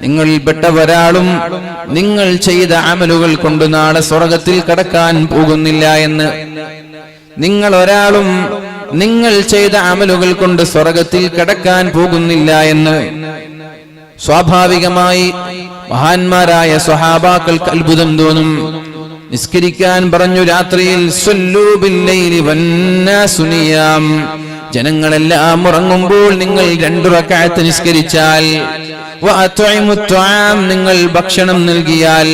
നിങ്ങളിൽപ്പെട്ട ഒരാളും നിങ്ങൾ ചെയ്ത അമലുകൾ കൊണ്ട് നാളെ സ്വർഗത്തിൽ കടക്കാൻ പോകുന്നില്ല എന്ന്. നിങ്ങൾ ഒരാളും നിങ്ങൾ ചെയ്ത അമലുകൾ കൊണ്ട് സ്വർഗത്തിൽ കടക്കാൻ പോകുന്നില്ല എന്ന്. സ്വാഭാവികമായി മഹാന്മാരായ സ്വഹാബാക്കൾക്ക് അത്ഭുതം തോന്നും. നിസ്കരിക്കാൻ പറഞ്ഞു രാത്രിയിൽ. ജനങ്ങളെല്ലാം ഉറങ്ങുമ്പോൾ നിങ്ങൾ രണ്ടു റക്അത്ത് നിസ്കരിച്ചാൽ നിങ്ങൾ ഭക്ഷണം നൽകിയാൽ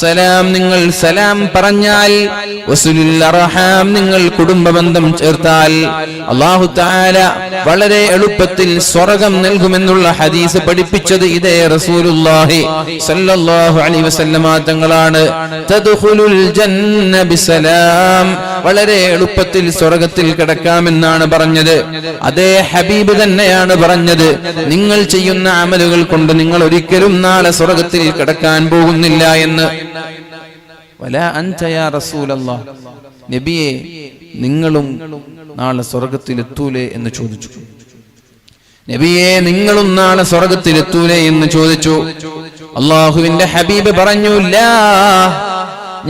സലാം നിങ്ങൾ സലാം പറഞ്ഞാൽ അർഹാം നിങ്ങൾ കുടുംബബന്ധം ചേർത്താൽ അള്ളാഹു തആല വളരെ എളുപ്പത്തിൽ സ്വർഗം നൽകുമെന്നുള്ള ഹദീസ് പഠിപ്പിച്ചത് ഇതേ റസൂലുള്ളാഹി സല്ലല്ലാഹു അലൈഹി വസല്ലമ തദ്ഖുലുൽ ജന്ന ബിസലാം വളരെ എളുപ്പത്തിൽ സ്വർഗത്തിൽ കിടക്കാമെന്നാണ് പറഞ്ഞത്. അതേ ഹബീബ് തന്നെയാണ് പറഞ്ഞത്. നിങ്ങൾ ചെയ്യുന്ന അമലുകൾ കൊണ്ട് നിങ്ങൾ ഒരിക്കലും നാളെ സ്വർഗത്തിൽ കിടക്കാൻ പോകുന്നില്ല എന്ന്. വല അൻത യാ റസൂലല്ലാ. നബിയെ നിങ്ങളും നാളെ സ്വർഗത്തിൽ എത്തൂലേ എന്ന് ചോദിച്ചു. നബിയെ നിങ്ങളും നാളെ സ്വർഗത്തിൽ എത്തൂലേ എന്ന് ചോദിച്ചു. അള്ളാഹുവിന്റെ ഹബീബ് പറഞ്ഞു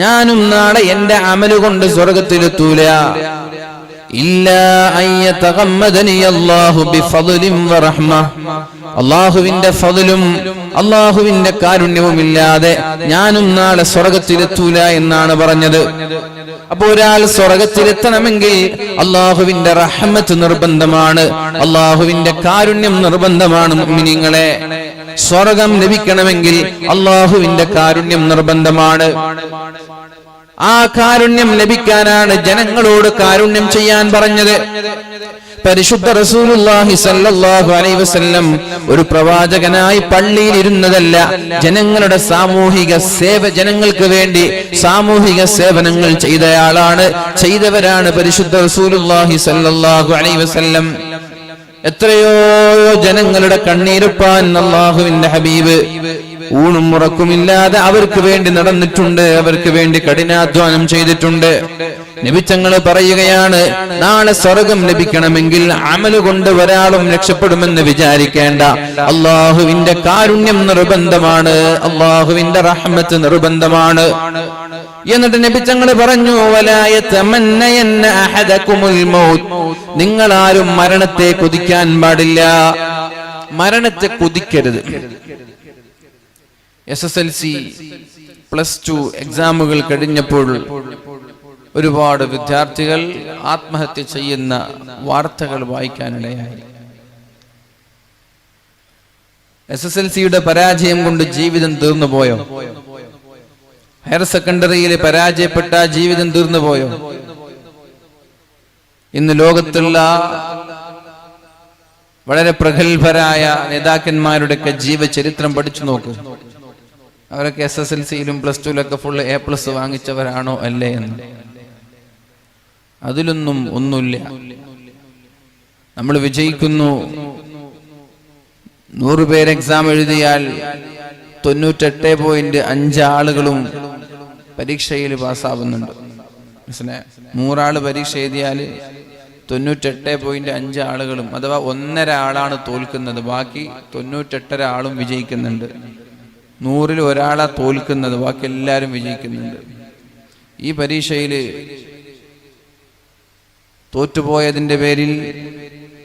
ഞാനും നാളെ എന്റെ അമലുകൊണ്ട് സ്വർഗത്തിലെത്തൂല. അള്ളാഹുവിന്റെ ഫതിലും അള്ളാഹുവിന്റെ കാരുണ്യവും ഇല്ലാതെ ഞാനും നാളെ സ്വർഗത്തിലെത്തൂല എന്നാണ് പറഞ്ഞത്. അപ്പൊ ഒരാൾ സ്വർഗത്തിലെത്തണമെങ്കിൽ അള്ളാഹുവിന്റെ റഹ്മത്ത് നിർബന്ധമാണ്. അള്ളാഹുവിന്റെ കാരുണ്യം നിർബന്ധമാണ് മുഅ്മിനീങ്ങളെ. സ്വർഗം ലഭിക്കണമെങ്കിൽ അള്ളാഹുവിന്റെ കാരുണ്യം നിർബന്ധമാണ്. ആ കാരുണ്യം ലഭിക്കാനാണ് ജനങ്ങളോട് കാരുണ്യം ചെയ്യാൻ പറഞ്ഞത്. പരിശുദ്ധ റസൂലുള്ളാഹി സല്ലല്ലാഹു അലൈഹി വസല്ലം ഒരു പ്രവാചകനായി പള്ളിയിൽ ഇരുന്നതല്ല. ജനങ്ങളുടെ സാമൂഹിക സേവ ജനങ്ങൾക്ക് വേണ്ടി സാമൂഹിക സേവനങ്ങൾ ചെയ്തയാളാണ് ചെയ്തവരാണ് പരിശുദ്ധ റസൂലുള്ളാഹി സല്ലല്ലാഹു അലൈഹി വസല്ലം. എത്രയോ ജനങ്ങളുടെ കണ്ണീരുപ്പാൻ അള്ളാഹുവിന്റെ ഹബീബ് ഊണും ഉറക്കുമില്ലാതെ അവർക്ക് വേണ്ടി നടന്നിട്ടുണ്ട്. അവർക്ക് വേണ്ടി കഠിനാധ്വാനം ചെയ്തിട്ടുണ്ട്. നിമിത്തങ്ങൾ പറയുകയാണ് നാളെ സ്വർഗം ലഭിക്കണമെങ്കിൽ അമൽ കൊണ്ട് ഒരാളും രക്ഷപ്പെടുമെന്ന് വിചാരിക്കേണ്ട. അള്ളാഹുവിന്റെ കാരുണ്യം നിർബന്ധമാണ്. അള്ളാഹുവിന്റെ റഹ്മത്ത് നിർബന്ധമാണ്. എന്നിട്ട് നബിച്ചങ്ങൾ പറഞ്ഞു നിങ്ങൾ ആരും മരണത്തെ കൊതിക്കാൻ പാടില്ല. മരണത്തെ കൊതിക്കരുത്. S S L C plus two എക്സാമുകൾ കഴിഞ്ഞപ്പോൾ ഒരുപാട് വിദ്യാർത്ഥികൾ ആത്മഹത്യ ചെയ്യുന്ന വാർത്തകൾ വായിക്കാനിടയായി. എസ് എസ് എൽ സിയുടെ പരാജയം കൊണ്ട് ജീവിതം തീർന്നു പോയോ? ഹയർ സെക്കൻഡറിയിൽ പരാജയപ്പെട്ട ജീവിതം തീർന്നു പോയോ? ഇന്ന് ലോകത്തുള്ള വളരെ പ്രഗത്ഭരായ നേതാക്കന്മാരുടെയൊക്കെ ജീവചരിത്രം പഠിച്ചു നോക്കൂ. അവരൊക്കെ എസ് എസ് എൽ സിയിലും പ്ലസ് ടുവിലൊക്കെ ഫുൾ എ പ്ലസ് വാങ്ങിച്ചവരാണോ അല്ലേ എന്ന്. അതിലൊന്നും ഒന്നുമില്ല. നമ്മൾ വിജയിക്കുന്നു. നൂറ് പേര് എക്സാം എഴുതിയാൽ തൊണ്ണൂറ്റെട്ട് പോയിന്റ് അഞ്ച് ആളുകളും പരീക്ഷയിൽ പാസ്സാവുന്നുണ്ട്. മനസ്സിലായ? നൂറാൾ പരീക്ഷ എഴുതിയാൽ തൊണ്ണൂറ്റെട്ട് പോയിന്റ് അഞ്ച് ആളുകളും അഥവാ ഒന്നര ആളാണ് തോൽക്കുന്നത്. ബാക്കി തൊണ്ണൂറ്റെട്ടര ആളും വിജയിക്കുന്നുണ്ട്. നൂറിൽ ഒരാളെ തോൽക്കുന്നത്. ബാക്കി എല്ലാവരും വിജയിക്കുന്നുണ്ട്. ഈ പരീക്ഷയിൽ തോറ്റുപോയതിന്റെ പേരിൽ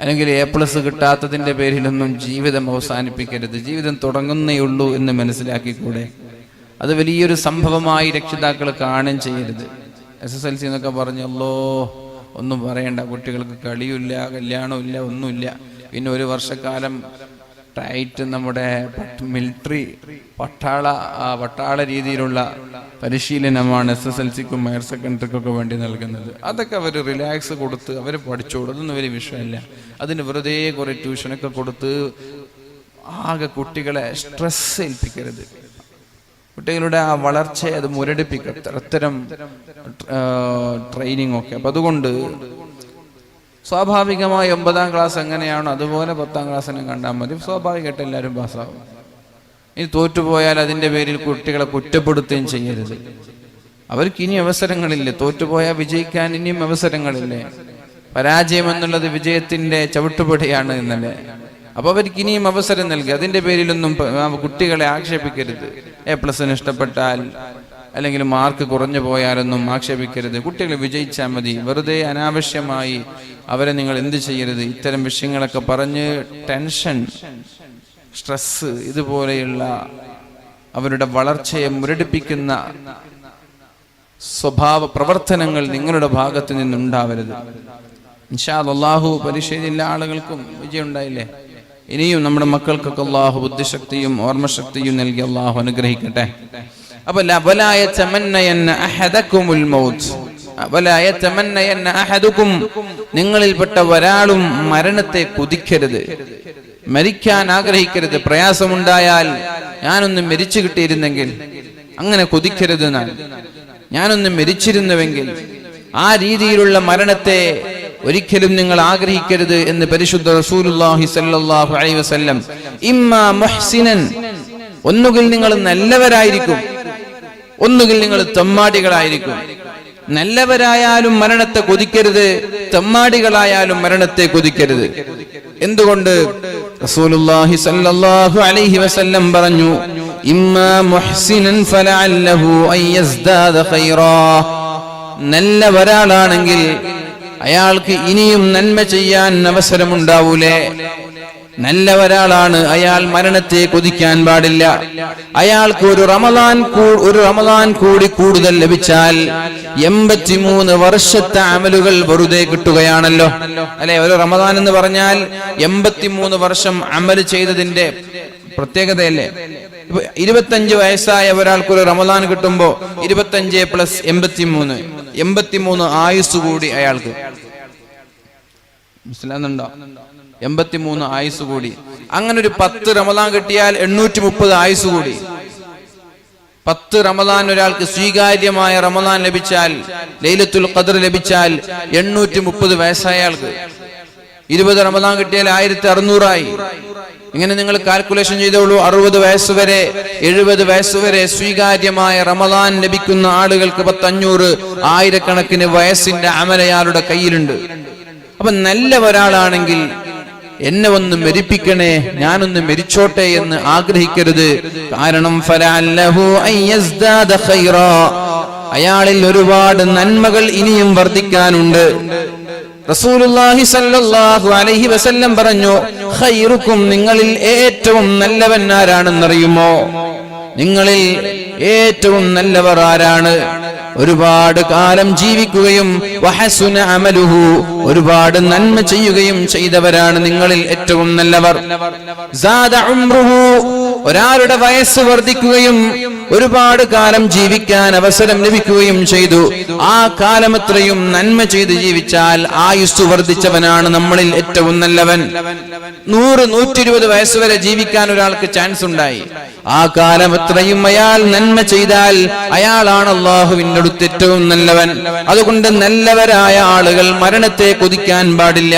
അല്ലെങ്കിൽ എ പ്ലസ് കിട്ടാത്തതിന്റെ പേരിലൊന്നും ജീവിതം അവസാനിപ്പിക്കരുത്. ജീവിതം തുടങ്ങുന്നേ ഉള്ളൂ എന്ന് മനസ്സിലാക്കിക്കൂടെ? അത് വലിയൊരു സംഭവമായി രക്ഷിതാക്കൾ കാണുകയും ചെയ്യരുത്. എസ് എസ് എൽ സി എന്നൊക്കെ പറഞ്ഞല്ലോ ഒന്നും പറയണ്ട. കുട്ടികൾക്ക് കളിയുമില്ല കല്യാണമില്ല ഒന്നുമില്ല. പിന്നെ ഒരു വർഷക്കാലം ടൈറ്റ് നമ്മുടെ മിലിറ്ററി പട്ടാള പട്ടാള രീതിയിലുള്ള പരിശീലനമാണ് എസ് എസ് എൽ സിക്കും ഹയർ സെക്കൻഡറിക്കൊക്കെ വേണ്ടി നൽകുന്നത്. അതൊക്കെ അവർ റിലാക്സ് കൊടുത്ത് അവർ പഠിച്ചോളൂ. അതൊന്നും വലിയ വിഷയമല്ല. അതിന് വെറുതെ കുറെ ട്യൂഷനൊക്കെ കൊടുത്ത് ആകെ കുട്ടികളെ സ്ട്രെസ് ഏൽപ്പിക്കരുത്. കുട്ടികളുടെ ആ വളർച്ചയെ അത് മുരടിപ്പിക്കും. അത്തരം ട്രെയിനിങ് ഒക്കെ. അപ്പം അതുകൊണ്ട് സ്വാഭാവികമായി ഒമ്പതാം ക്ലാസ് എങ്ങനെയാണോ അതുപോലെ പത്താം ക്ലാസ്സിനും കണ്ടാൽ മതി. സ്വാഭാവികമായിട്ട് എല്ലാവരും പാസ്സാവും. ഇനി തോറ്റുപോയാൽ അതിന്റെ പേരിൽ കുട്ടികളെ കുറ്റപ്പെടുത്തുകയും ചെയ്യരുത്. അവർക്ക് ഇനി അവസരങ്ങളില്ലേ. തോറ്റുപോയാൽ വിജയിക്കാൻ ഇനിയും അവസരങ്ങളില്ലേ. പരാജയം എന്നുള്ളത് വിജയത്തിന്റെ ചവിട്ടുപടിയാണ് എന്നല്ലേ? അപ്പോൾ അവർക്ക് ഇനിയും അവസരം നൽകി. അതിന്റെ പേരിലൊന്നും കുട്ടികളെ ആക്ഷേപിക്കരുത്. എ പ്ലസിന് ഇഷ്ടപ്പെട്ടാൽ അല്ലെങ്കിൽ മാർക്ക് കുറഞ്ഞു പോയാലൊന്നും ആക്ഷേപിക്കരുത്. കുട്ടികൾ വിജയിച്ചാൽ മതി. വെറുതെ അനാവശ്യമായി അവരെ നിങ്ങൾ എന്ത് ചെയ്യരുത്? ഇത്തരം വിഷയങ്ങളൊക്കെ പറഞ്ഞ് ടെൻഷൻ സ്ട്രെസ് ഇതുപോലെയുള്ള അവരുടെ വളർച്ചയെ മുരടിപ്പിക്കുന്ന സ്വഭാവ പ്രവർത്തനങ്ങൾ നിങ്ങളുടെ ഭാഗത്ത് നിന്നുണ്ടാവരുത്. ഇൻഷാ അള്ളാഹു പരിശീലില്ല ആളുകൾക്കും വിജയം ഉണ്ടായില്ലേ ഇനിയും നമ്മുടെ മക്കൾക്കൊക്കെ അള്ളാഹു ബുദ്ധിശക്തിയും ഓർമ്മശക്തിയും നൽകി അള്ളാഹു അനുഗ്രഹിക്കട്ടെ. നിങ്ങളിൽപ്പെട്ട ഒരാളും മരണത്തെ കുതിക്കരുത്. മരിക്കാൻ ആഗ്രഹിക്കരുത്. പ്രയാസമുണ്ടായാൽ ഞാനൊന്ന് മരിച്ചു കിട്ടിയിരുന്നെങ്കിൽ അങ്ങനെ കൊതിക്കരുത് ഞാൻ ഞാനൊന്ന് മരിച്ചിരുന്നുവെങ്കിൽ ആ രീതിയിലുള്ള മരണത്തെ ഒരിക്കലും നിങ്ങൾ ആഗ്രഹിക്കരുത് എന്ന് പരിശുദ്ധ റസൂലുള്ളാഹി സല്ലല്ലാഹു അലൈഹി വസല്ലം ഇമ്മാ മുഹ്സിനൻ ഒന്നുകിൽ നിങ്ങൾ നല്ലവരായിരിക്കും. ഒന്നുകിൽ നിങ്ങൾ തെമ്മാടികളായിരിക്കും. നല്ലവരായാലും മരണത്തെ കൊതിക്കരുത്. തെമ്മാടികളായാലും മരണത്തെ കൊതിക്കരുത്. എന്തുകൊണ്ട്? റസൂലുള്ളാഹി അലൈഹി വസല്ലം പറഞ്ഞു ഇമ്മാ മുഹ്സിനൻ ഫലഅല്ലഹു അയാൾക്ക് ഇനിയും നന്മ ചെയ്യാൻ അവസരമുണ്ടാവൂലേ? നല്ല ഒരാളാണ് അയാൾ മരണത്തെ കൊതിക്കാൻ പാടില്ല. അയാൾക്ക് ഒരു റമദാൻ ഒരു റമദാൻ കൂടി കൂടുതൽ ലഭിച്ചാൽ എൺപത്തിമൂന്ന് വർഷത്തെ അമലുകൾ വെറുതെ കിട്ടുകയാണല്ലോ. അല്ലെ? ഒരു റമദാൻ എന്ന് പറഞ്ഞാൽ എൺപത്തിമൂന്ന് വർഷം അമൽ ചെയ്തതിന്റെ പ്രത്യേകതയല്ലേ? ഇപ്പൊ ഇരുപത്തഞ്ച് വയസ്സായ ഒരാൾക്ക് ഒരു റമദാൻ കിട്ടുമ്പോ ഇരുപത്തഞ്ച് പ്ലസ് എൺപത്തിമൂന്ന്. എൺപത്തിമൂന്ന് ആയുസ് കൂടി അയാൾക്ക്. മനസ്സിലാകുന്നുണ്ടോ എൺപത്തിമൂന്ന് ആയുസ് കൂടി. അങ്ങനെ ഒരു പത്ത് റമദാൻ കിട്ടിയാൽ എണ്ണൂറ്റി മുപ്പത് ആയുസ് കൂടി. പത്ത് റമദാൻ ഒരാൾക്ക് സ്വീകാര്യമായ റമദാൻ ലഭിച്ചാൽ ലൈലത്തുൽ ഖദർ ലഭിച്ചാൽ എണ്ണൂറ്റി മുപ്പത് വയസ്സായ ആൾക്ക്. ഇരുപത് റമദാൻ കിട്ടിയാൽ ആയിരത്തി അറുന്നൂറായി ഇങ്ങനെ നിങ്ങൾ കാൽക്കുലേഷൻ ചെയ്തോളൂ അറുപത് വയസ്സ് വരെ എഴുപത് വയസ്സ് വരെ സ്വീകാര്യമായ റമദാൻ ലഭിക്കുന്ന ആളുകൾക്ക് പത്തഞ്ഞൂറ് ആയിരക്കണക്കിന് വയസ്സിന്റെ അമലയാളുടെ കയ്യിലുണ്ട്. അപ്പൊ നല്ല ഒരാളാണെങ്കിൽ എന്നെ ഒന്ന് മരിപ്പിക്കണേ ഞാനൊന്ന് മരിച്ചോട്ടെ എന്ന് ആഗ്രഹിക്കരുത്. കാരണം. അയാളിൽ ഒരുപാട് നന്മകൾ ഇനിയും വർദ്ധിക്കാനുണ്ട്. സല്ലല്ലാഹു അലൈഹി വസല്ലം പറഞ്ഞു ഖൈറുക്കും നിങ്ങളിൽ ഏറ്റവും നല്ലവൻ ആരാണെന്നറിയുമോ? നിങ്ങളിൽ ഏറ്റവും നല്ലവർ ആരാണ്? ഒരുപാട് കാലം ജീവിക്കുകയും വഹസുന അമലുഹു ഒരുപാട് നന്മ ചെയ്യുകയും ചെയ്തവരാണ് നിങ്ങളിൽ ഏറ്റവും നല്ലവർ. ഒരാളുടെ വയസ്സ് വർദ്ധിക്കുകയും ഒരുപാട് കാലം ജീവിക്കാൻ അവസരം ലഭിക്കുകയും ചെയ്തു. ആ കാലം അത്രയും നന്മ ചെയ്ത് ജീവിച്ചാൽ ആയുസ് വർദ്ധിച്ചവനാണ് നമ്മളിൽ ഏറ്റവും നല്ലവൻ. നൂറ് നൂറ്റി ഇരുപത് വയസ്സ് വരെ ജീവിക്കാൻ ഒരാൾക്ക് ചാൻസ് ഉണ്ടായി. ആ കാലം അത്രയും അയാൾ നന്മ ചെയ്താൽ അയാളാണ് അള്ളാഹുവിന്റെ അടുത്ത് ഏറ്റവും നല്ലവൻ. അതുകൊണ്ട് നല്ലവരായ ആളുകൾ മരണത്തെ കൊതിക്കാൻ പാടില്ല.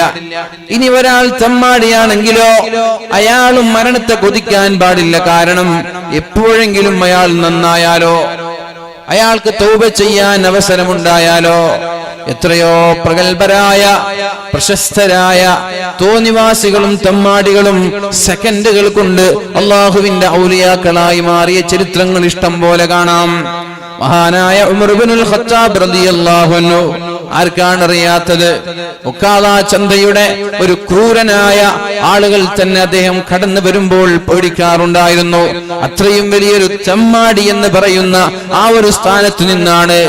ഇനി ഒരാൾ തമ്മാടിയാണെങ്കിലോ അയാളും മരണത്തെ കൊതിക്കാൻ പാടില്ല. കാരണം എപ്പോഴെങ്കിലും അയാൾ നന്നായാലോ? അയാൾക്ക് തൗബ ചെയ്യാൻ അവസരമുണ്ടായാലോ? എത്രയോ പ്രഗത്ഭരായ പ്രശസ്തരായ തോന്നിവാസികളും തമ്മാടികളും സെക്കൻഡുകൾ കൊണ്ട് അള്ളാഹുവിന്റെ ഔലിയാക്കളായി മാറിയ ചരിത്രങ്ങൾ ഇഷ്ടം പോലെ കാണാം. മഹാനായ ഉമർബിനുൽ ഖത്താബ് റളിയല്ലാഹു അൻഹു ആർക്കാണ് അറിയാത്തത് ഒക്കാല ചന്തയുടെ ഒരു ക്രൂരനായ ആളുകൾ തന്നെ അദ്ദേഹം കടന്നു വരുമ്പോൾ പേടിക്കാറുണ്ടായിരുന്നു. അത്രയും വലിയൊരു ചെമ്മാടി എന്ന് പറയുന്ന ആ ഒരു സ്ഥാനത്ത് നിന്നാണ്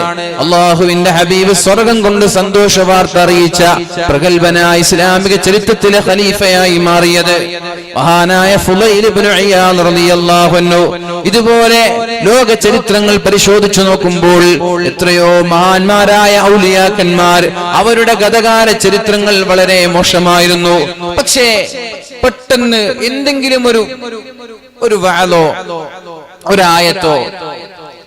അള്ളാഹുവിന്റെ ഹബീബ് സ്വർഗം കൊണ്ട് സന്തോഷ വാർത്ത അറിയിച്ച പ്രഗത്ഭനായ ഇസ്ലാമിക ചരിത്രത്തിലെ ഖലീഫയായി മാറിയത്. മഹാനായ ഫുലൈൽ ഇയാദ് റളിയല്ലാഹു അൻഹു ഇതുപോലെ ലോക ചരിത്രങ്ങൾ പരിശോധിച്ചു നോക്കുമ്പോൾ എത്രയോ മഹാന്മാരായ ഔലിയാക്കന്മാർ അവരുടെ ഗതകാല ചരിത്രങ്ങൾ വളരെ മോശമായിരുന്നു. പക്ഷേ പെട്ടെന്ന് എന്തെങ്കിലും ഒരു ഒരു വാലോ ഒരായത്തോ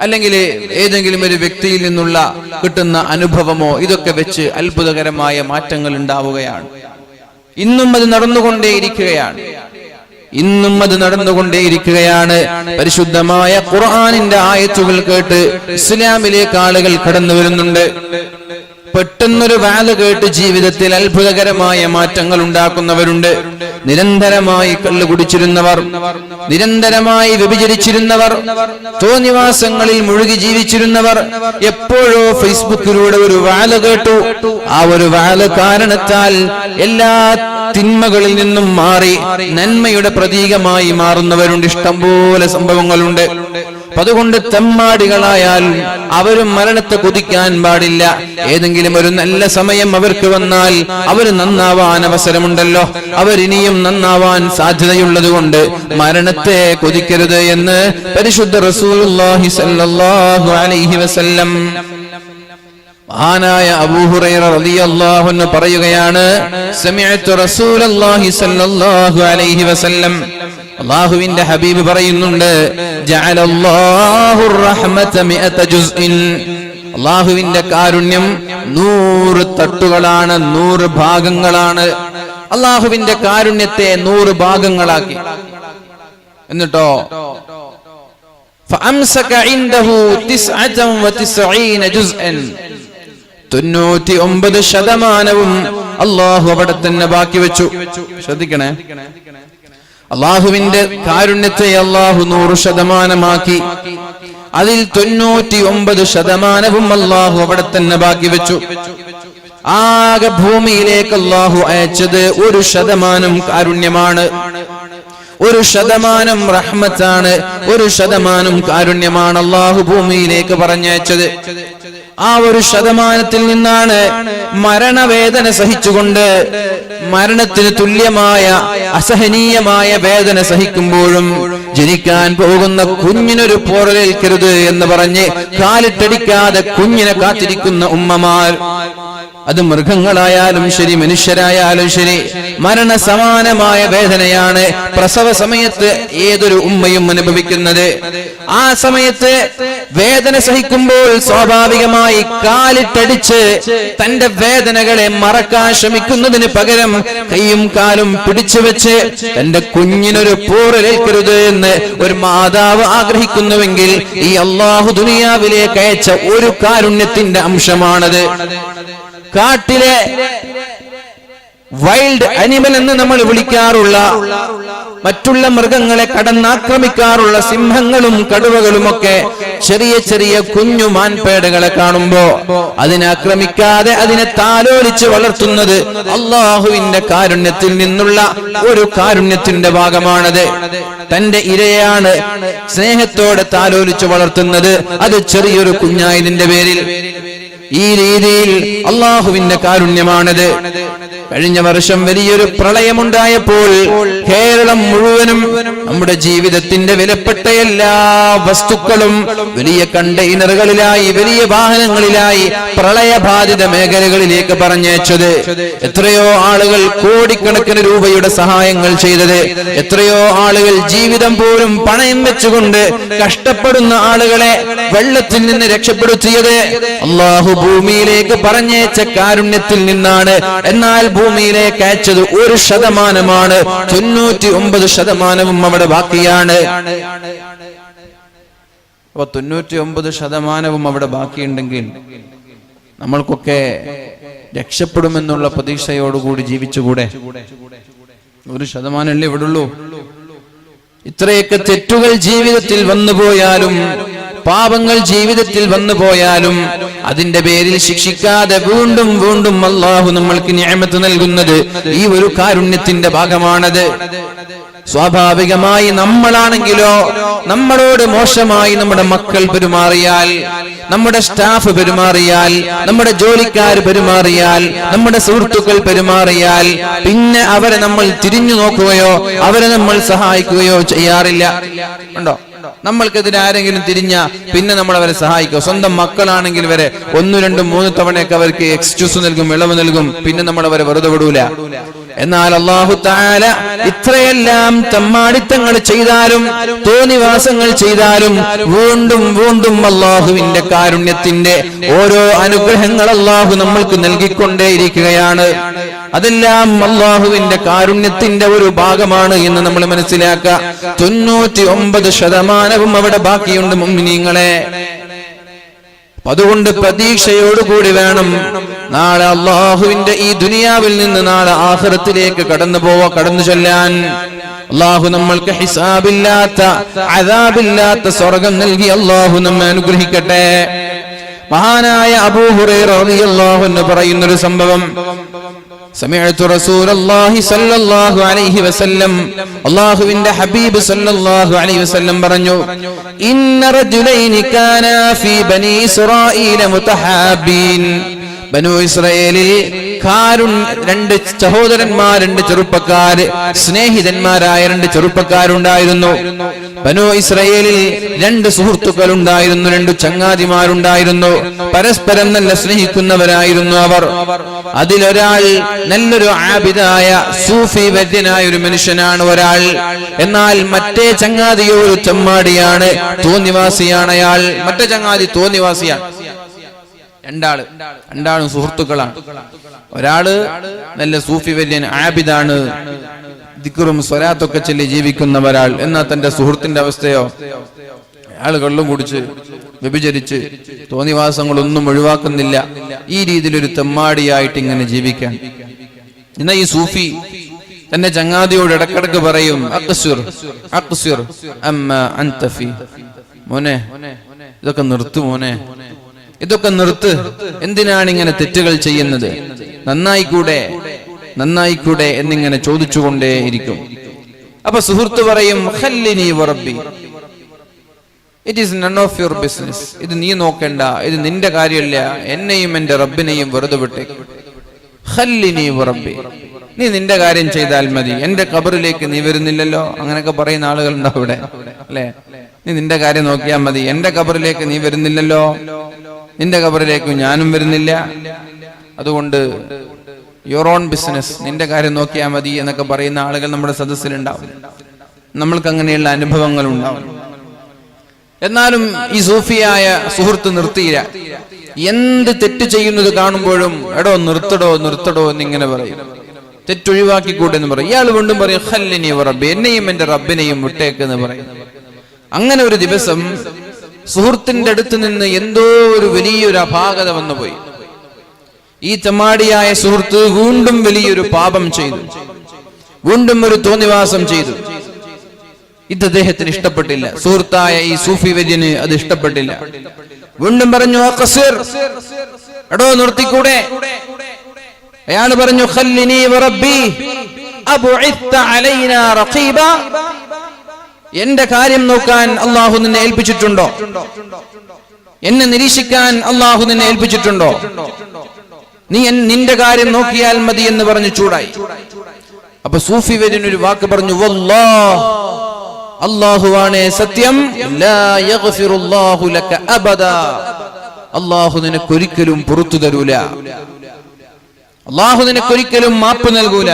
അല്ലെങ്കിൽ ഏതെങ്കിലും ഒരു വ്യക്തിയിൽ നിന്നുള്ള കിട്ടുന്ന അനുഭവമോ ഇതൊക്കെ വെച്ച് അത്ഭുതകരമായ മാറ്റങ്ങൾ ഉണ്ടാവുകയാണ്. ഇന്നും അത് നടന്നുകൊണ്ടേയിരിക്കുകയാണ്. ഇന്നും അത് നടന്നുകൊണ്ടേയിരിക്കുകയാണ്. പരിശുദ്ധമായ ഖുർആാനിന്റെ ആയത്തുകൾ കേട്ട് ഇസ്ലാമിലേക്ക് ആളുകൾ കടന്നു വരുന്നുണ്ട്. പെട്ടെന്നൊരു വാൽ കേട്ട് ജീവിതത്തിൽ അത്ഭുതകരമായ മാറ്റങ്ങൾ ഉണ്ടാക്കുന്നവരുണ്ട്. നിരന്തരമായി കള്ളു കുടിച്ചിരുന്നവർ നിരന്തരമായി വ്യഭിചരിച്ചിരുന്നവർ തോന്നിവാസങ്ങളിൽ മുഴുകി ജീവിച്ചിരുന്നവർ എപ്പോഴോ ഫേസ്ബുക്കിലൂടെ ഒരു വാൽ കേട്ടു. ആ ഒരു വാൽ കാരണത്താൽ എല്ലാ തിന്മകളിൽ നിന്നും മാറി നന്മയുടെ പ്രതീകമായി മാറുന്നവരുണ്ട്. ഇഷ്ടംപോലെ സംഭവങ്ങളുണ്ട്. അതുകൊണ്ട് തെമ്മാടികളായാലും അവരും മരണത്തെ കുതിക്കാൻ പാടില്ല. ഏതെങ്കിലും ഒരു നല്ല സമയം അവർക്ക് വന്നാൽ അവർ നന്നാവാൻ അവസരമുണ്ടല്ലോ. അവരിനിയും നന്നാവാൻ സാധ്യതയുള്ളത് കൊണ്ട് മരണത്തെ കൊതിക്കരുത് എന്ന് പരിശുദ്ധ റസൂൽ അലൈഹി വസല്ലം മഹാനായ അബൂഹുറൈറ റളിയല്ലാഹു അൻഹു പറയുകയാണ് സമിഅതു റസൂലല്ലാഹി സ്വല്ലല്ലാഹു അലൈഹി വസല്ലം അല്ലാഹുവിന്റെ ഹബീബ് പറയുന്നുണ്ട് ജഅലല്ലാഹു റഹ്മത മിഅത ജുസ്ഇൻ അല്ലാഹുവിന്റെ കാരുണ്യം നൂറ് തട്ടുകളാണ് നൂറ് ഭാഗങ്ങളാണ് അല്ലാഹുവിന്റെ കാരുണ്യത്തെ നൂറ് ഭാഗങ്ങളാക്കി എന്നിട്ടോ فأمسك عنده تسعة وتسعين جزءا തൊണ്ണൂറ്റി ഒമ്പത് ശതമാനവും അള്ളാഹു അവിടെ തന്നെ ബാക്കി വെച്ചു. ശ്രദ്ധിക്കണേ. അള്ളാഹുവിന്റെ കാരുണ്യത്തെ അള്ളാഹു നൂറ് ശതമാനമാക്കി. അതിൽ തൊണ്ണൂറ്റി ഒമ്പത് ശതമാനവും അള്ളാഹു അവിടെ തന്നെ ബാക്കി വെച്ചു. ആകെ ഭൂമിയിലേക്ക് അള്ളാഹു അയച്ചത് ഒരു ശതമാനം കാരുണ്യമാണ്. ഒരു ശതമാനം റഹ്മത്താണ്. ഒരു ശതമാനം കാരുണ്യമാണ് അള്ളാഹു ഭൂമിയിലേക്ക് പറഞ്ഞയച്ചത്. ആ ഒരു ശതമാനത്തിൽ നിന്നാണ് മരണവേദന സഹിച്ചുകൊണ്ട് മരണത്തിന് തുല്യമായ അസഹനീയമായ വേദന സഹിക്കുമ്പോഴും ജനിക്കാൻ പോകുന്ന കുഞ്ഞിനൊരു പോറലേൽക്കരുത് എന്ന് പറഞ്ഞ് കാലിട്ടടിക്കാതെ കുഞ്ഞിനെ കാത്തിരിക്കുന്ന ഉമ്മമാർ അത് മൃഗങ്ങളായാലും ശരി മനുഷ്യരായാലും ശരി മരണസമാനമായ വേദനയാണ് പ്രസവ സമയത്ത് ഏതൊരു ഉമ്മയും അനുഭവിക്കുന്നത്. ആ സമയത്ത് വേദന സഹിക്കുമ്പോൾ സ്വാഭാവികമായി കാലിട്ടടിച്ച് തന്റെ വേദനകളെ മറക്കാൻ ശ്രമിക്കുന്നതിന് പകരം കൈയും കാലും പിടിച്ചു വെച്ച് തന്റെ കുഞ്ഞിനൊരു പോറലേൽക്കരുത് എന്ന് ഒരു മാതാവ് ആഗ്രഹിക്കുന്നുവെങ്കിൽ ഈ അള്ളാഹു ദുനിയാവിലേക്ക് അയച്ച ഒരു കാരുണ്യത്തിന്റെ അംശമാണത്. കാട്ടിലെ വൈൽഡ് അനിമൽ എന്ന് നമ്മൾ വിളിക്കാറുള്ള മറ്റുള്ള മൃഗങ്ങളെ കടന്നാക്രമിക്കാറുള്ള സിംഹങ്ങളും കടുവകളും ഒക്കെ ചെറിയ ചെറിയ കുഞ്ഞു മാൻപേടകളെ കാണുമ്പോ അതിനെ ആക്രമിക്കാതെ അതിനെ താലോലിച്ച് വളർത്തുന്നത് അള്ളാഹുവിന്റെ കാരുണ്യത്തിൽ നിന്നുള്ള ഒരു കാരുണ്യത്തിന്റെ ഭാഗമാണത്. തന്റെ ഇരയാണ് സ്നേഹത്തോടെ താലോലിച്ച് വളർത്തുന്നത്. അത് ചെറിയൊരു കുഞ്ഞായതിന്റെ പേരിൽ. ഈ രീതിയിൽ അള്ളാഹുവിന്റെ കാരുണ്യമാണത്. കഴിഞ്ഞ വർഷം വലിയൊരു പ്രളയമുണ്ടായപ്പോൾ കേരളം മുഴുവനും നമ്മുടെ ജീവിതത്തിന്റെ വിലപ്പെട്ട എല്ലാ വസ്തുക്കളും വലിയ കണ്ടെയ്നറുകളിലായി വലിയ വാഹനങ്ങളിലായി പ്രളയബാധിത മേഖലകളിലേക്ക് പറഞ്ഞയച്ചത്. എത്രയോ ആളുകൾ കോടിക്കണക്കിന് രൂപയുടെ സഹായങ്ങൾ ചെയ്തത്. എത്രയോ ആളുകൾ ജീവിതം പോലും പണയം വെച്ചുകൊണ്ട് കഷ്ടപ്പെടുന്ന ആളുകളെ വെള്ളത്തിൽ നിന്ന് രക്ഷപ്പെടുത്തിയത് അള്ളാഹു ഭൂമിയിലേക്ക് പറഞ്ഞേച്ച കാരുണ്യത്തിൽ നിന്നാണ്. എന്നാൽ ഭൂമിയിലേക്ക് അയച്ചത് ഒരു ശതമാനമാണ്. തൊണ്ണൂറ്റി ഒമ്പത് ശതമാനവും അവിടെ ബാക്കിയാണ്. അപ്പൊ തൊണ്ണൂറ്റി ഒമ്പത് ശതമാനവും അവിടെ ബാക്കിയുണ്ടെങ്കിൽ നമ്മൾക്കൊക്കെ രക്ഷപ്പെടുമെന്നുള്ള പ്രതീക്ഷയോടുകൂടി ജീവിച്ചുകൂടെ? ഒരു ശതമാനമല്ലേ ഇവിടുള്ളൂ. ഇത്രയൊക്കെ തെറ്റുകൾ ജീവിതത്തിൽ വന്നുപോയാലും പാപങ്ങൾ ജീവിതത്തിൽ വന്നു പോയാലും അതിന്റെ പേരിൽ ശിക്ഷിക്കാതെ വീണ്ടും വീണ്ടും അള്ളാഹു നമ്മൾക്ക് ന്യായമത്ത് നൽകുന്നത് ഈ ഒരു കാരുണ്യത്തിന്റെ ഭാഗമാണത്. സ്വാഭാവികമായി നമ്മളാണെങ്കിലോ നമ്മളോട് മോശമായി നമ്മുടെ മക്കൾ പെരുമാറിയാൽ നമ്മുടെ സ്റ്റാഫ് പെരുമാറിയാൽ നമ്മുടെ ജോലിക്കാർ പെരുമാറിയാൽ നമ്മുടെ സുഹൃത്തുക്കൾ പെരുമാറിയാൽ പിന്നെ അവരെ നമ്മൾ തിരിഞ്ഞു നോക്കുകയോ അവരെ നമ്മൾ സഹായിക്കുകയോ ചെയ്യാറില്ല. ഉണ്ടോ? നമ്മൾക്കെതിരെ ആരെങ്കിലും തിരിഞ്ഞ പിന്നെ നമ്മൾ അവരെ സഹായിക്കും. സ്വന്തം മക്കളാണെങ്കിൽ വരെ ഒന്ന് രണ്ടും മൂന്ന് തവണയൊക്കെ അവർക്ക് എക്സ്ക്യൂസ് നൽകും ഇളവ് നൽകും പിന്നെ നമ്മൾ അവരെ വെറുതെ വിടൂല. എന്നാൽ അള്ളാഹു താല ഇത്രയെല്ലാം തമ്മാടിത്തങ്ങൾ ചെയ്താലും തോന്നിവാസങ്ങൾ ചെയ്താലും വീണ്ടും വീണ്ടും അള്ളാഹുവിന്റെ കാരുണ്യത്തിന്റെ ഓരോ അനുഗ്രഹങ്ങൾ അള്ളാഹു നമ്മൾക്ക് നൽകിക്കൊണ്ടേയിരിക്കുകയാണ്. അതെല്ലാം അള്ളാഹുവിന്റെ കാരുണ്യത്തിന്റെ ഒരു ഭാഗമാണ് എന്ന് നമ്മൾ മനസ്സിലാക്കുക. തൊണ്ണൂറ്റി ഒമ്പത് ശതമാനവും അവിടെ ബാക്കിയുണ്ട് മുമ്മിനീങ്ങളെ അതുകൊണ്ട് പ്രതീക്ഷയോടുകൂടി വേണം നാളെ അള്ളാഹുവിന്റെ ഈ ദുനിയാവിൽ നിന്ന് നാളെ ആഹ്റത്തിലേക്ക് കടന്നു പോവാ കടന്നു ചെല്ലാൻ. അള്ളാഹു നമ്മൾക്ക് ഹിസാബില്ലാത്ത അതാബില്ലാത്ത സ്വർഗം നൽകി അള്ളാഹു നമ്മെ അനുഗ്രഹിക്കട്ടെ. മഹാനായ അബൂഹുറേ പറയുന്നൊരു സംഭവം. سمعت رسول الله صلى الله عليه وسلم الله عند حبيب صلى الله عليه وسلم برنجو إن رجلين كانا في بني إسرائيل متحابين ബനു ഇസ്രയേലിൽ കാരുൺ രണ്ട് സഹോദരന്മാർ രണ്ട് ചെറുപ്പക്കാര് സ്നേഹിതന്മാരായ രണ്ട് ചെറുപ്പക്കാരുണ്ടായിരുന്നു. ബനു ഇസ്രയേലിൽ രണ്ട് സുഹൃത്തുക്കൾ ഉണ്ടായിരുന്നു രണ്ട് ചങ്ങാതിമാരുണ്ടായിരുന്നു. പരസ്പരം നല്ല സ്നേഹിക്കുന്നവരായിരുന്നു അവർ. അതിലൊരാൾ നല്ലൊരു ആബിദായ സൂഫി വര്യനായ ഒരു മനുഷ്യനാണ് ഒരാൾ. എന്നാൽ മറ്റേ ചങ്ങാതിയോ ഒരു ചെമ്മാടിയാണ് തോന്നിവാസിയാണ് അയാൾ. മറ്റേ ചങ്ങാതി തോന്നിവാസിയാണ്. രണ്ടാൾ. രണ്ടാളും സുഹൃത്തുക്കളാണ്. ഒരാൾ നല്ല സൂഫി വര്യൻ ആബിദാണ്. ദിക്കറും സ്വരാത്തൊക്കെ ചൊല്ലി ജീവിക്കുന്ന ഒരാൾ എന്നാ തന്റെ സുഹൃത്തിന്റെ അവസ്ഥയോ? കള്ളും കുടിച്ച് വ്യഭിചരിച്ച് തോന്നിവാസങ്ങളൊന്നും ഒഴിവാക്കുന്നില്ല. ഈ രീതിയിലൊരു തെമ്മാടിയായിട്ട് ഇങ്ങനെ ജീവിക്കാൻ. എന്നാ ഈ സൂഫി തന്റെ ചങ്ങാതിയോട് ഇടക്കിടക്ക് പറയും അക്സുർ അമ്മ അൻതഫി. മോനെ ഇതൊക്കെ നിർത്തു മോനെ. ഇതൊക്കെ നിർത്ത്. എന്തിനാണ് ഇങ്ങനെ തെറ്റുകൾ ചെയ്യുന്നത്? നന്നായിക്കൂടെ? നന്നായിക്കൂടെ എന്നിങ്ങനെ ചോദിച്ചുകൊണ്ടേ ഇരിക്കും. അപ്പൊ സുഹൃത്ത് പറയും "ഖല്ലിനി വറബ്ബി it is none of your business ഇത് നീ നോക്കണ്ട. ഇത് നിന്റെ കാര്യമില്ല. എന്നെയും എന്റെ റബ്ബിനെയും വെറുതെ വിട്ടേക്ക് ഖല്ലിനി റബ്ബി. നീ നിന്റെ കാര്യം ചെയ്താൽ മതി. എന്റെ കബറിലേക്ക് നീ വരുന്നില്ലല്ലോ. അങ്ങനെയൊക്കെ പറയുന്ന ആളുകൾ ഉണ്ടോ അല്ലേ? നീ നിന്റെ കാര്യം നോക്കിയാൽ മതി. എന്റെ കബറിലേക്ക് നീ വരുന്നില്ലല്ലോ. നിന്റെ കബറിലേക്ക് ഞാനും വരുന്നില്ല. അതുകൊണ്ട് യുവർ ഓൺ ബിസിനസ് നിന്റെ കാര്യം നോക്കിയാൽ മതി എന്നൊക്കെ പറയുന്ന ആളുകൾ നമ്മുടെ സദസ്സിലുണ്ടാവും. നമ്മൾക്ക് അങ്ങനെയുള്ള അനുഭവങ്ങൾ ഉണ്ടാവും. എന്നാലും ഈ സൂഫിയായ സുഹൃത്ത് നിർത്തിയില്ല. എന്ത് തെറ്റ് ചെയ്യുന്നത് കാണുമ്പോഴും എടോ നിർത്തടോ നിർത്തടോ എന്നിങ്ങനെ പറയും. തെറ്റൊഴിവാക്കിക്കൂടെ എന്ന് പറയും. ഇയാൾ വീണ്ടും പറയും ഹല്ലിനി എന്നെയും എന്റെ റബ്ബിനെയും വിട്ടേക്ക് എന്ന് പറയും. അങ്ങനെ ഒരു ദിവസം സുഹൃത്തിന്റെ അടുത്ത് നിന്ന് എന്തോ ഒരു വലിയൊരു അപാകത വന്നുപോയി. ഈ ചമ്മാടിയായ സുഹൃത്ത് വീണ്ടും വലിയൊരു പാപം ചെയ്തു. വീണ്ടും ഒരു തോന്നിവാസം ചെയ്തു. ഇത് അദ്ദേഹത്തിന് ഇഷ്ടപ്പെട്ടില്ല. സുഹൃത്തായ ഈ സൂഫി വര്യന് അത് ഇഷ്ടപ്പെട്ടില്ല. വീണ്ടും പറഞ്ഞു "ആ ഖസീർ, എടോ നിർത്തിക്കൂടെ? അയാൾ പറഞ്ഞു എന്റെ കാര്യം നോക്കാൻ അള്ളാഹു നിന്നെ ഏൽപ്പിച്ചിട്ടുണ്ടോ? എന്നെ നിരീക്ഷിക്കാൻ അള്ളാഹു നിന്നെ ഏൽപ്പിച്ചിട്ടുണ്ടോ? നീ നിന്റെ കാര്യം നോക്കിയാൽ മതി എന്ന് പറഞ്ഞു ചൂടായി. അപ്പൊ സൂഫി ഒരു വാക്ക് പറഞ്ഞു അള്ളാഹുവാണ് സത്യം അള്ളാഹു നിനക്കൊരിക്കലും പുറത്തു തരൂല. അള്ളാഹു നിനക്കൊരിക്കലും മാപ്പ് നൽകൂല.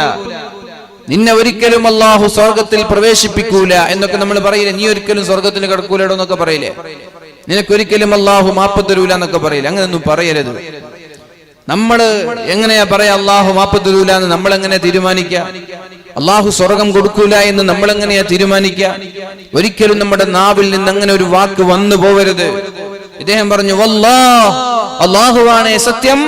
നിന്നെ ഒരിക്കലും അള്ളാഹു സ്വർഗത്തിൽ പ്രവേശിപ്പിക്കൂല എന്നൊക്കെ നമ്മൾ പറയില്ലേ? നീ ഒരിക്കലും സ്വർഗത്തിൽ കിടക്കൂലടോ എന്നൊക്കെ പറയില്ലേ? നിനക്കൊരിക്കലും അള്ളാഹു മാപ്പ് തരൂല എന്നൊക്കെ പറയില്ല? അങ്ങനെയൊന്നും പറയരുത്. നമ്മൾ എങ്ങനെയാ പറയാ അള്ളാഹു മാപ്പ് തരൂല എന്ന് നമ്മൾ എങ്ങനെ തീരുമാനിക്കുക അള്ളാഹു സ്വർഗം കൊടുക്കൂല എന്ന് നമ്മൾ എങ്ങനെയാ തീരുമാനിക്കുക ഒരിക്കലും നമ്മുടെ നാവിൽ നിന്ന് അങ്ങനെ ഒരു വാക്ക് വന്നു പോവരുത്. ഇദ്ദേഹം പറഞ്ഞു സത്യം.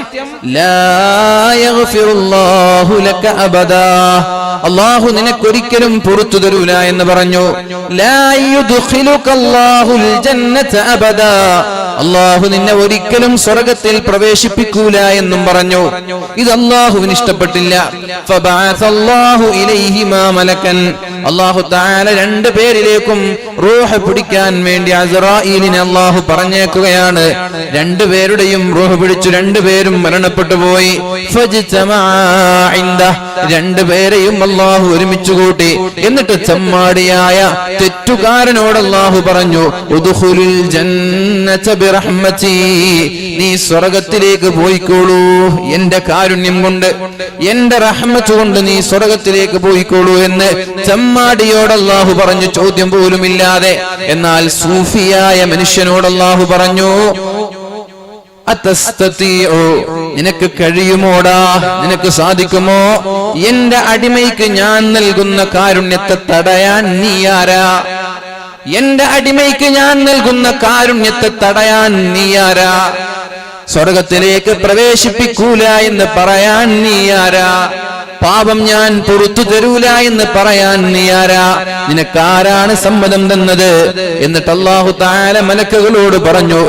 അള്ളാഹു നിനക്കൊരിക്കലും പുറത്തു തരൂല എന്ന് പറഞ്ഞു. അള്ളാഹു നിന്നെ ഒരിക്കലും സ്വർഗത്തിൽ പ്രവേശിപ്പിക്കൂല എന്നും പറഞ്ഞു. ഇത് അള്ളാഹുവിന് ഇഷ്ടപ്പെട്ടില്ല. അള്ളാഹു താല രണ്ട് പേരിലേക്കും റൂഹ് പിടിക്കാൻ വേണ്ടി അസറായിലിനെ അള്ളാഹു പറഞ്ഞേക്കുകയാണ്. രണ്ടുപേരുടെയും റൂഹ് പിടിച്ചു രണ്ടുപേരും മരണപ്പെട്ടു പോയി. രണ്ടുപേരെയും അള്ളാഹു ഒരുമിച്ചു കൂട്ടി. എന്നിട്ട് ചമ്മാടിയായ തെറ്റുകാരനോട് അള്ളാഹു പറഞ്ഞു നീ സ്വർഗത്തിലേക്ക് പോയിക്കോളൂ. എന്റെ കാരുണ്യം കൊണ്ട് എന്റെ റഹ്മത്ത് കൊണ്ട് നീ സ്വർഗത്തിലേക്ക് പോയിക്കോളൂ എന്ന് ചമ്മാടിയോട് അള്ളാഹു പറഞ്ഞു ചോദ്യം പോലുമില്ലാതെ. എന്നാൽ സൂഫിയായ മനുഷ്യനോട് അള്ളാഹു പറഞ്ഞു. നിനക്ക് കഴിയുമോടാ? നിനക്ക് സാധിക്കുമോ? എന്റെ അടിമയ്ക്ക് ഞാൻ നൽകുന്ന കാരുണ്യത്തെ തടയാൻ നീ ആരാ? എന്റെ അടിമയ്ക്ക് ഞാൻ നൽകുന്ന കാരുണ്യത്തെ തടയാൻ നീ ആരാ? സ്വർഗത്തിലേക്ക് പ്രവേശിപ്പിക്കൂല എന്ന് പറയാൻ നീ ആരാ? പാപം ഞാൻ പുറത്തു തരൂല എന്ന് പറയാൻ നീ ആരാ നിനക്കാരാണ് സമ്മതം തന്നത്? എന്നിട്ട് അള്ളാഹു താര മലക്കുകളോട് പറഞ്ഞു.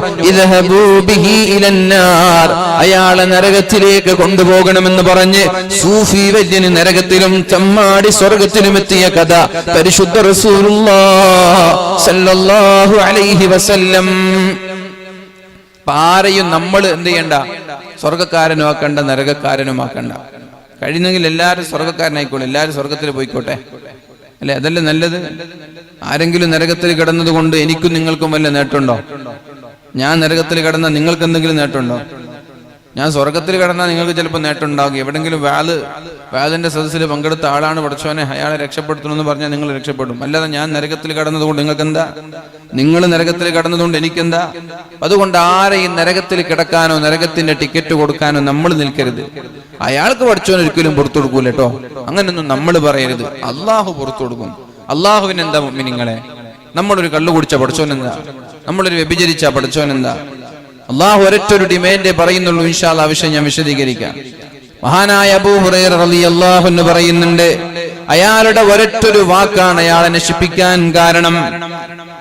അയാളെ നരകത്തിലേക്ക് കൊണ്ടുപോകണമെന്ന് പറഞ്ഞ് സൂഫി വര്യന് നരകത്തിലും ചമ്മാടി സ്വർഗത്തിലും എത്തിയ കഥ. പരിശുദ്ധ റസൂലുള്ളാഹ് അലൈഹി വസല്ലം. പാരയും നമ്മൾ എന്ത് ചെയ്യണ്ട? സ്വർഗക്കാരനും ആക്കണ്ട നരകക്കാരനും ആക്കണ്ട. കഴിയുന്നെങ്കിൽ എല്ലാവരും സ്വർഗക്കാരനായിക്കോട്ടെ എല്ലാവരും സ്വർഗത്തിൽ പോയിക്കോട്ടെ. അല്ലെ? അതല്ലേ നല്ലത്? ആരെങ്കിലും നരകത്തിൽ കിടന്നതുകൊണ്ട് എനിക്കും നിങ്ങൾക്കും വല്ല നേട്ടമുണ്ടോ? ഞാൻ നരകത്തിൽ കിടന്ന നിങ്ങൾക്ക് എന്തെങ്കിലും നേട്ടമുണ്ടോ? ഞാൻ സ്വർഗത്തിൽ കിടന്നാൽ നിങ്ങൾക്ക് ചിലപ്പോൾ നേട്ടം ഉണ്ടാകും എവിടെങ്കിലും വാൽ വാലിന്റെ സദസ്സിൽ പങ്കെടുത്ത ആളാണ് പഠിച്ചവനെ അയാളെ രക്ഷപ്പെടുത്തണമെന്ന് പറഞ്ഞാൽ നിങ്ങൾ രക്ഷപ്പെടും. അല്ലാതെ ഞാൻ നരകത്തിൽ കടന്നതുകൊണ്ട് നിങ്ങൾക്ക് എന്താ നിങ്ങൾ നരകത്തിൽ കടന്നതുകൊണ്ട് എനിക്കെന്താ? അതുകൊണ്ട് ആരെയും നരകത്തിൽ കിടക്കാനോ നരകത്തിന്റെ ടിക്കറ്റ് കൊടുക്കാനോ നമ്മൾ നിൽക്കരുത്. അയാൾക്ക് പഠിച്ചവൻ ഒരിക്കലും പുറത്തു കൊടുക്കൂല കേട്ടോ. അങ്ങനൊന്നും നമ്മൾ പറയരുത്. അള്ളാഹു പുറത്തു കൊടുക്കും. അള്ളാഹുവിന് എന്താ നിങ്ങളെ നമ്മളൊരു കള്ളു കുടിച്ച പഠിച്ചവൻ എന്താ നമ്മളൊരു വ്യഭിചരിച്ച പഠിച്ചവൻ എന്താ അള്ളാഹു ഒരൊറ്റൊരു ഡിമാൻഡേ പറയുന്നുള്ളൂ ഇൻഷാല്ല ആ വിഷയം ഞാൻ വിശദീകരിക്കാം. മഹാനായ അബൂ ഹുറൈറ റളിയല്ലാഹു എന്ന് പറയുന്നുണ്ട് അയാളുടെ ഒരൊറ്റൊരു വാക്കാണ് അയാളെ നശിപ്പിക്കാൻ കാരണം.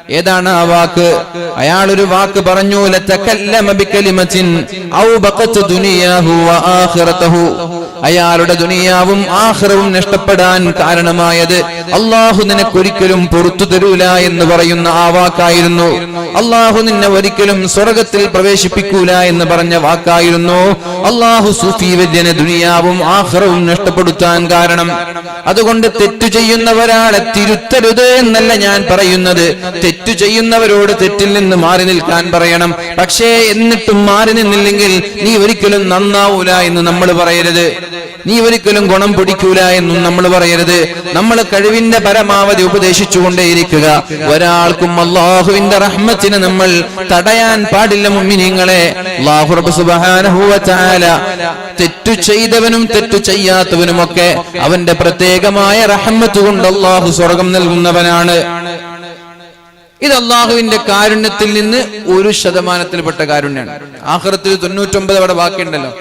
ഏതാണ് ആ വാക്ക്? അയാൾ ഒരു വാക്ക് പറഞ്ഞു അയാളുടെ ദുനിയാവും ആഹ്റവും നഷ്ടപ്പെടാൻ കാരണമായത് അള്ളാഹു നിനക്കൊരിക്കലും പുറത്തു തരൂല എന്ന് പറയുന്ന ആ വാക്കായിരുന്നു. അള്ളാഹു നിന്നെ ഒരിക്കലും സ്വർഗത്തിൽ പ്രവേശിപ്പിക്കൂല എന്ന് പറഞ്ഞ വാക്കായിരുന്നു. അള്ളാഹു സൂഫി വര്യനെ ദുനിയാവും ആഹ്റവും നഷ്ടപ്പെടുത്താൻ കാരണം. അതുകൊണ്ട് തെറ്റു ചെയ്യുന്നവരാളെ തിരുത്തരുത് എന്നല്ല ഞാൻ പറയുന്നത്. തെറ്റു ചെയ്യുന്നവരോട് തെറ്റിൽ നിന്ന് മാറി നിൽക്കാൻ പറയണം. പക്ഷേ എന്നിട്ടും മാറി നിന്നില്ലെങ്കിൽ നീ ഒരിക്കലും നന്നാവൂല എന്ന് നമ്മൾ പറയരുത്. നീ ഒരിക്കലും ഗുണം പിടിക്കൂല എന്നും നമ്മൾ പറയരുത്. നമ്മൾ കഴിവിന്റെ പരമാവധി ഉപദേശിച്ചുകൊണ്ടേയിരിക്കുക. ഒരാൾക്കും അള്ളാഹുവിന്റെ റഹ്മത്തിന് നമ്മൾ തടയാൻ പാടില്ല മുമ്മിനിങ്ങളെ തെറ്റു ചെയ്തവനും തെറ്റു ചെയ്യാത്തവനുമൊക്കെ അവന്റെ പ്രത്യേകമായ റഹ്മത്ത് കൊണ്ട് അള്ളാഹു സ്വർഗം നൽകുന്നവനാണ്. ഇത് അള്ളാഹുവിന്റെ കാരുണ്യത്തിൽ നിന്ന് ഒരു ശതമാനത്തിൽപ്പെട്ട കാരുണ്യാണ്. ആഹ്റത്തിൽ തൊണ്ണൂറ്റൊമ്പത് അവിടെ ബാക്കിയുണ്ടല്ലോ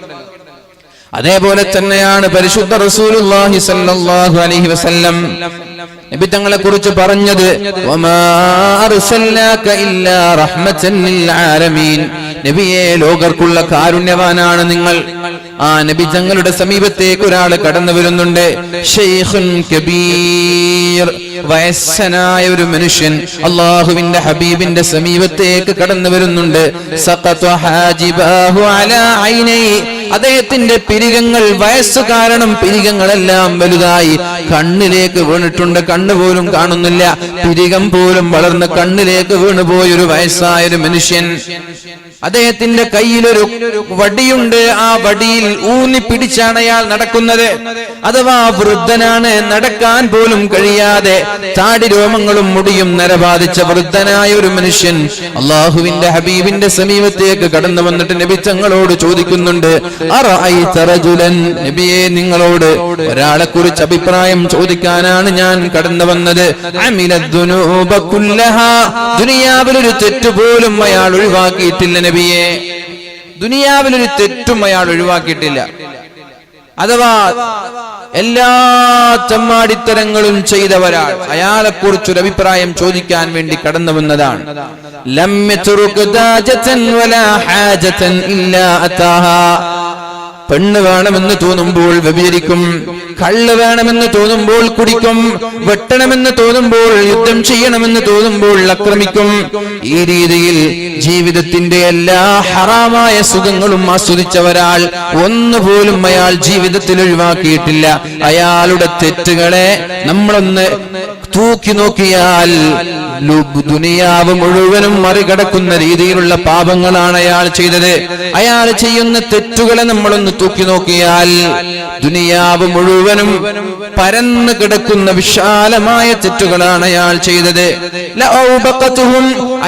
അതേപോലെ തന്നെയാണ് പരിശുദ്ധ റസൂലുള്ളാഹി സ്വല്ലല്ലാഹു അലൈഹി വസല്ലം നബി തങ്ങളെ കുറിച്ച് പറഞ്ഞത് നബിയെ ലോകർക്കുള്ള കാരുണ്യവാനാണ് നിങ്ങൾ. ആ നബി തങ്ങളുടെ സമീപത്തേക്ക് ഒരാൾ കടന്നു വരുന്നുണ്ട്. കബീർ വയസ്സനായ ഒരു മനുഷ്യൻ അള്ളാഹുവിന്റെ ഹബീബിന്റെ സമീപത്തേക്ക് കടന്നു വരുന്നുണ്ട്. അദ്ദേഹത്തിന്റെ പിരികങ്ങൾ വയസ്സ് കാരണം പിരികങ്ങളെല്ലാം വലുതായി. കണ്ണിലേക്ക് വീണിട്ടുണ്ട്. കണ്ണ് പോലും കാണുന്നില്ല. പിരികം പോലും വളർന്ന് കണ്ണിലേക്ക് വീണുപോയൊരു വയസ്സായൊരു വയസ്സായ മനുഷ്യൻ. അദ്ദേഹത്തിന്റെ കയ്യിലൊരു വടിയുണ്ട്. ആ വടിയിൽ ഊന്നി പിടിച്ചാണ് അയാൾ നടക്കുന്നത്. അഥവാ വൃദ്ധനാണ് നടക്കാൻ പോലും കഴിയാതെ താടി രോമങ്ങളും മുടിയും നരബാധിച്ച വൃദ്ധനായ ഒരു മനുഷ്യൻ. അള്ളാഹുവിന്റെ ഹബീബിന്റെ സമീപത്തേക്ക് കടന്നു വന്നിട്ട് നബി തങ്ങളോട് ചോദിക്കുന്നുണ്ട്? നബിയെ നിങ്ങളോട് ഒരാളെ കുറിച്ച് അഭിപ്രായം ചോദിക്കാനാണ് ഞാൻ കടന്നു വന്നത്. ദുനിയാവിലൊരു തെറ്റ് പോലും അയാൾ ഒഴിവാക്കിയിട്ടില്ല നബിയെ. ദുനിയാവിലൊരു തെറ്റും അയാൾ ഒഴിവാക്കിയിട്ടില്ല. അഥവാ എല്ലാ ചമ്മാടിത്തരങ്ങളും ചെയ്ത ഒരാൾ അയാളെ കുറിച്ചൊരു അഭിപ്രായം ചോദിക്കാൻ വേണ്ടി കടന്നു വന്നതാണ്. ലം പെണ്ണ് വേണമെന്ന് തോന്നുമ്പോൾ വ്യഭിചരിക്കും. കള്ള് വേണമെന്ന് തോന്നുമ്പോൾ കുടിക്കും. വെട്ടണമെന്ന് തോന്നുമ്പോൾ യുദ്ധം ചെയ്യണമെന്ന് തോന്നുമ്പോൾ ആക്രമിക്കും ഈ രീതിയിൽ ജീവിതത്തിന്റെ എല്ലാ ഹറാമായ സുഖങ്ങളും ആസ്വദിച്ച ഒരാൾ ഒന്നുപോലും അയാൾ ജീവിതത്തിൽ ഒഴിവാക്കിയിട്ടില്ല. അയാളുടെ തെറ്റുകളെ നമ്മളൊന്ന് തൂക്കി നോക്കിയാൽ ദുനിയാവ് മുഴുവനും മറികടക്കുന്ന രീതിയിലുള്ള പാപങ്ങളാണ് അയാൾ ചെയ്തത്. അയാൾ ചെയ്യുന്ന തെറ്റുകളെ നമ്മളൊന്ന് തൂക്കി നോക്കിയാൽ ദുനിയാവ് മുഴുവനും പരന്ന് കിടക്കുന്ന വിശാലമായ തെറ്റുകളാണ് അയാൾ ചെയ്തത്.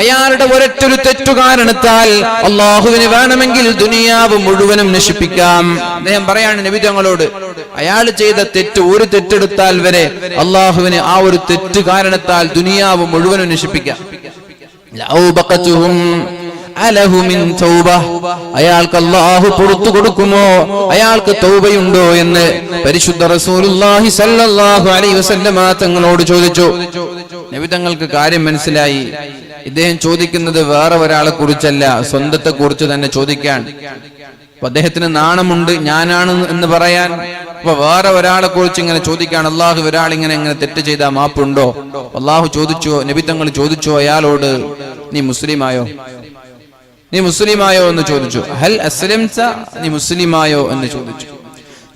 അയാളുടെ ഒരൊറ്റൊരു തെറ്റു കാരണത്താൽ അള്ളാഹുവിന് വേണമെങ്കിൽ ദുനിയാവ് മുഴുവനും നശിപ്പിക്കാം. അദ്ദേഹം പറയാണ് നബി തങ്ങളോട് അയാൾ ചെയ്ത തെറ്റ് ഒരു തെറ്റെടുത്താൽ വരെ അള്ളാഹുവിന് ആ ഒരു തെറ്റ് കാരണത്താൽ ദുനിയാവ് മുഴുവനും നശിപ്പിക്കാം. അയാൾക്ക് അള്ളാഹു പുറത്തു കൊടുക്കുമോ? അയാൾക്ക് തൗബയുണ്ടോ എന്ന് പരിശുദ്ധ റസൂലുള്ളാഹി സല്ലല്ലാഹു അലൈഹി വസല്ലമ തങ്ങളോട് ചോദിച്ചു. നബി തങ്ങൾക്ക് കാര്യം മനസ്സിലായി. ഇദ്ദേഹം ചോദിക്കുന്നത് വേറെ ഒരാളെ കുറിച്ചല്ല സ്വന്തത്തെ കുറിച്ച് തന്നെ ചോദിക്കാൻ. അപ്പൊ അദ്ദേഹത്തിന് നാണമുണ്ട് ഞാനാണ് എന്ന് പറയാൻ. അപ്പൊ വേറെ ഒരാളെ കുറിച്ച് ഇങ്ങനെ ചോദിക്കാണ്. അള്ളാഹു ഒരാൾ ഇങ്ങനെ ഇങ്ങനെ തെറ്റ് ചെയ്താൽ മാപ്പുണ്ടോ അള്ളാഹു ചോദിച്ചോ നബിത്തങ്ങൾ ചോദിച്ചോ അയാളോട് നീ മുസ്ലിമായോ? നീ മുസ്ലിമായോ? എന്ന് ചോദിച്ചു. ഹൽ അസ്ലിംസ? നീ മുസ്ലിമായോ? എന്ന് ചോദിച്ചു.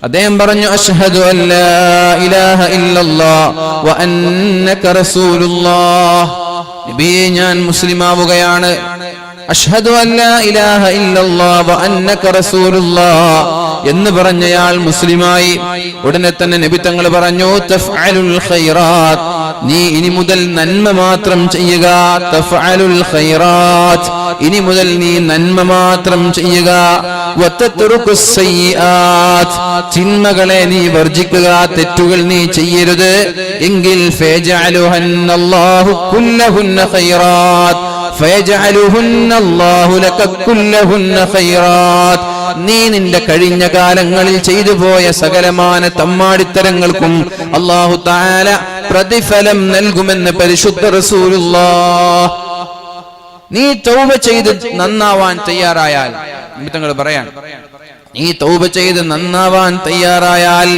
അദ്ദേഹം പറഞ്ഞു അഷ്ഹദു ഇലാഹ ഇല്ലല്ലാഹ് വ അന്നക ഞാൻ മുസ്ലിമാവുകയാണ്. അഷ്ഹദു ഇലാഹ ഇല്ലല്ലാഹ് വ അന്നക റസൂലുള്ളാഹ് എന്ന് പറഞ്ഞയാൾ മുസ്ലിമായി. ഉടനെ തന്നെ നബി തങ്ങൾ പറഞ്ഞു നീ ഇനി മുതൽ നന്മ മാത്രം ചെയ്യുക. ഇനി മുതൽ നീ നന്മ മാത്രം ചെയ്യുക. ചിന്മകളെ നീ വർജിക്കുക. തെറ്റുകൾ നീ ചെയ്യരുത്. എങ്കിൽ അല്ലാഹു ലക കുല്ലഹുന്ന ഖൈറാത്ത്. നീ നിന്റെ കഴിഞ്ഞ കാലങ്ങളിൽ ചെയ്തു പോയ സകലമാന തമ്മാടിത്തരങ്ങൾക്കും അള്ളാഹു താല പ്രതിഫലം നൽകുമെന്ന് പരിശുദ്ധ റസൂലുള്ള നീ തൗബ ചെയ്ത് നന്നാവാൻ തയ്യാറായാൽ നിമിത്തങ്ങൾ പറയാൻ നീ തൗബ ചെയ്ത് നന്നാവാൻ തയ്യാറായാൽ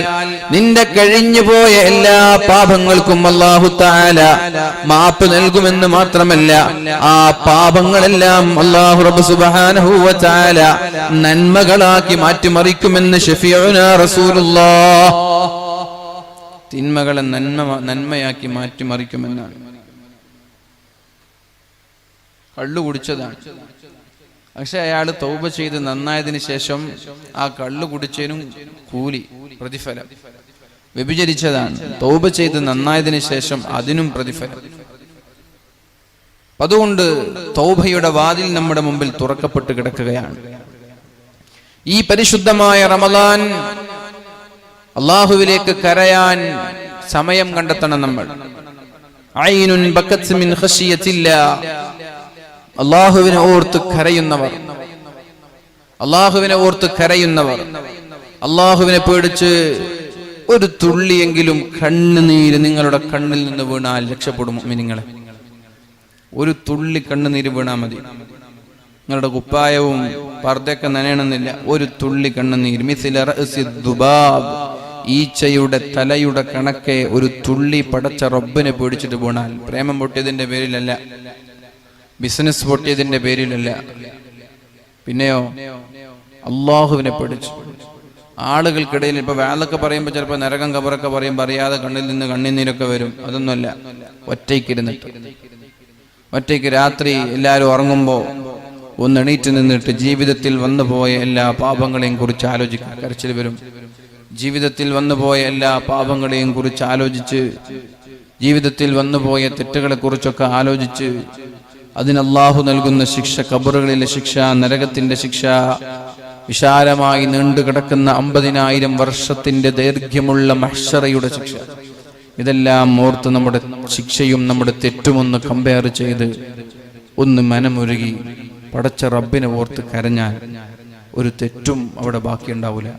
നിന്റെ കഴിഞ്ഞുപോയ എല്ലാ പാപങ്ങൾക്കും അള്ളാഹു താല മാപ്പ് നൽകുമെന്ന് മാത്രമല്ല ആ പാപങ്ങളെല്ലാം അള്ളാഹു റബ്ബ് സുബ്ഹാനഹു വ തആല നന്മകളാക്കി മാറ്റിമറിക്കുമെന്ന് ഷഫീഉന റസൂലുള്ളാഹ്. തിന്മകളെ നന്മ നന്മയാക്കി മാറ്റിമറിക്കുമെന്നാണ്. കള്ളു കുടിച്ചതാണ്. പക്ഷെ അയാൾ തൗബ ചെയ്ത് നന്നായതിനു ശേഷം ആ കള്ളു കുടിച്ചതിനും കൂലി പ്രതിഫലം. വ്യഭിചരിച്ചതാണ്. തൗബ ചെയ്ത് നന്നായതിനു ശേഷം അതിനും പ്രതിഫലം. അതുകൊണ്ട് തൗബയുടെ വാതിൽ നമ്മുടെ മുമ്പിൽ തുറക്കപ്പെട്ട് കിടക്കുകയാണ്. ഈ പരിശുദ്ധമായ റമദാൻ അള്ളാഹുവിലേക്ക് കരയാൻ സമയം കണ്ടെത്തണം നമ്മൾ. അള്ളാഹുവിനെ ഓർത്ത് കരയുന്നവർ. അള്ളാഹുവിനെ ഓർത്ത് കരയുന്നവർ. അള്ളാഹുവിനെ പേടിച്ച് ഒരു തുള്ളിയെങ്കിലും കണ്ണുനീര് നിങ്ങളുടെ കണ്ണിൽ നിന്ന് വീണാൽ രക്ഷപ്പെടും നിങ്ങളെ ഒരു തുള്ളി കണ്ണുനീര് വീണാൽ മതി. നിങ്ങളുടെ കുപ്പായവും പർദ്ദയൊക്കെ നനയണമെന്നില്ല. ഒരു തുള്ളി കണ്ണുനീര്. ദുബാബ്. ഈച്ചയുടെ തലയുടെ കണക്കെ ഒരു തുള്ളി പടച്ച റബ്ബിനെ പേടിച്ചിട്ട് വീണാൽ. പ്രേമം പൊട്ടിയതിന്റെ പേരിലല്ല. ബിസിനസ് പൊട്ടിയതിന്റെ പേരിലല്ല. പിന്നെയോ? അള്ളാഹുവിനെ പഠിച്ചു. ആളുകൾക്കിടയിൽ ഇപ്പൊ വേളൊക്കെ പറയുമ്പോൾ ചിലപ്പോൾ നരകം കബറൊക്കെ പറയുമ്പോൾ അറിയാതെ കണ്ണിൽ നിന്ന് കണ്ണിന്നീരൊക്കെ വരും. അതൊന്നുമല്ല. ഒറ്റയ്ക്കിരുന്നിട്ട് ഒറ്റയ്ക്ക് രാത്രി എല്ലാവരും ഉറങ്ങുമ്പോൾ ഒന്ന് എണീറ്റ് നിന്നിട്ട് ജീവിതത്തിൽ വന്നുപോയ എല്ലാ പാപങ്ങളെയും കുറിച്ച് ആലോചിക്കാൻ കരച്ചിൽ വരും. ജീവിതത്തിൽ വന്നുപോയ എല്ലാ പാപങ്ങളെയും കുറിച്ച് ആലോചിച്ച് ജീവിതത്തിൽ വന്നുപോയ തെറ്റുകളെ കുറിച്ചൊക്കെ ആലോചിച്ച് അതിന് അള്ളാഹു നൽകുന്ന ശിക്ഷ കബറുകളിലെ ശിക്ഷ നരകത്തിന്റെ ശിക്ഷ വിശാലമായി നീണ്ടു കിടക്കുന്ന അമ്പതിനായിരം വർഷത്തിന്റെ ദൈർഘ്യമുള്ള മഹ്ഷറയുടെ ശിക്ഷ. ഇതെല്ലാം ഓർത്ത് നമ്മുടെ ശിക്ഷയും നമ്മുടെ തെറ്റുമൊന്ന് കമ്പയർ ചെയ്ത് ഒന്ന് മനമൊരുകി പടച്ച റബ്ബിനെ ഓർത്ത് കരഞ്ഞാൽ ഒരു തെറ്റും അവിടെ ബാക്കിയുണ്ടാവില്ല